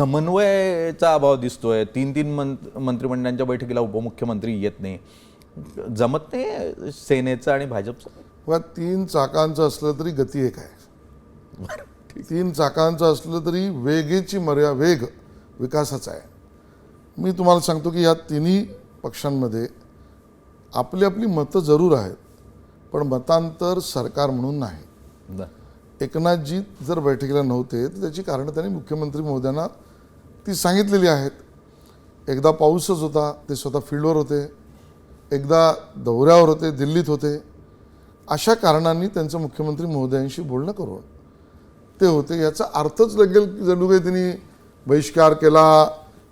समन्वयाचा अभाव दिसतोय. तीन तीन मंत मंत्रिमंडळांच्या बैठकीला उपमुख्यमंत्री येत नाही. जमत नाही सेनेचं आणि भाजपचं? व तीन चाकांचं असलं तरी गती एक आहे. तीन चाकांचं असलं तरी वेगेची मर्या वेग विकासाचा आहे. मी तुम्हाला सांगतो की या तिन्ही पक्षांमध्ये आपली आपली मतं जरूर आहेत पण मतांतर सरकार म्हणून नाही. एकनाथजी जर बैठकीला नव्हते तर त्याची कारणं त्यांनी मुख्यमंत्री महोदयांना ती सांगितलेली आहेत. एकदा पाऊसच होता ते स्वतः फील्डवर होते. एकदा दौऱ्यावर होते दिल्लीत होते. अशा कारणांनी त्यांचं मुख्यमंत्री महोदयांशी बोलणं करून ते होते याचा अर्थच लागेल की जणू काही त्यांनी बहिष्कार केला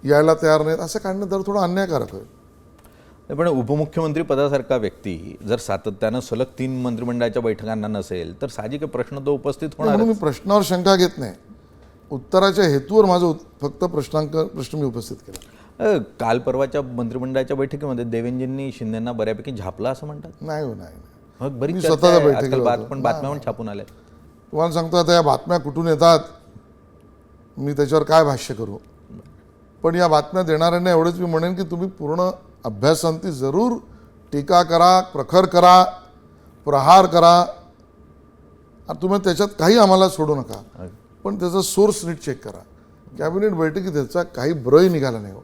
यायला तयार नाहीत असं काढणं तर थोडं अन्यायकारक होईल. पण उपमुख्यमंत्री पदासारखा व्यक्ती जर सातत्यानं सलग तीन मंत्रिमंडळाच्या बैठकांना नसेल तर साहजिक आहे प्रश्न तो उपस्थित होणार मी प्रश्नावर शंका घेत नाही. उत्तराच्या हेतूवर माझा फक्त प्रश्नांक प्रश्न मी उपस्थित केला. काल परवाच्या मंत्रिमंडळाच्या बैठकीमध्ये देवेंजींनी शिंदेना बऱ्यापैकी झापला असं म्हणतात? नाही हो नाही. मग चर्चा स्वतःच्या होतो. पण बातम्या पण छापून आल्या. तुम्हाला सांगतो आता या बातम्या कुठून येतात मी त्याच्यावर काय भाष्य करू? पण या बातम्या देणाऱ्यांना एवढंच मी म्हणेन की तुम्ही पूर्ण अभ्यासांती जरूर टीका करा प्रखर करा प्रहार करा. तुम्ही त्याच्यात काही आम्हाला सोडू नका. पण त्याचा सोर्स नीट चेक करा. कॅबिनेट बैठकीत त्याचा काही ब्रही निघाला नाही हो.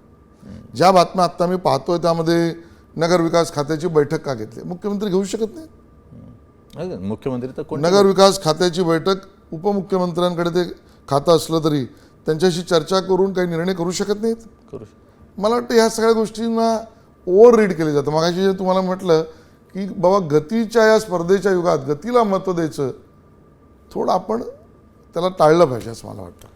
ज्या बातम्या आत्ता मी पाहतोय त्यामध्ये नगर विकास खात्याची बैठक का घेतली? मुख्यमंत्री घेऊ शकत नाही मुख्यमंत्री तर कोण नगर विकास खात्याची बैठक उपमुख्यमंत्र्यांकडे ते खातं असलं तरी त्यांच्याशी चर्चा करून काही निर्णय करू शकत नाहीत. करू मला वाटतं ह्या सगळ्या गोष्टींना ओव्हर रीड केले जातं. मगाशी जे तुम्हाला म्हटलं की बाबा गतीच्या या स्पर्धेच्या युगात गतीला महत्त्व द्यायचं थोडं आपण त्याला टाळलं पाहिजे असं मला वाटतं.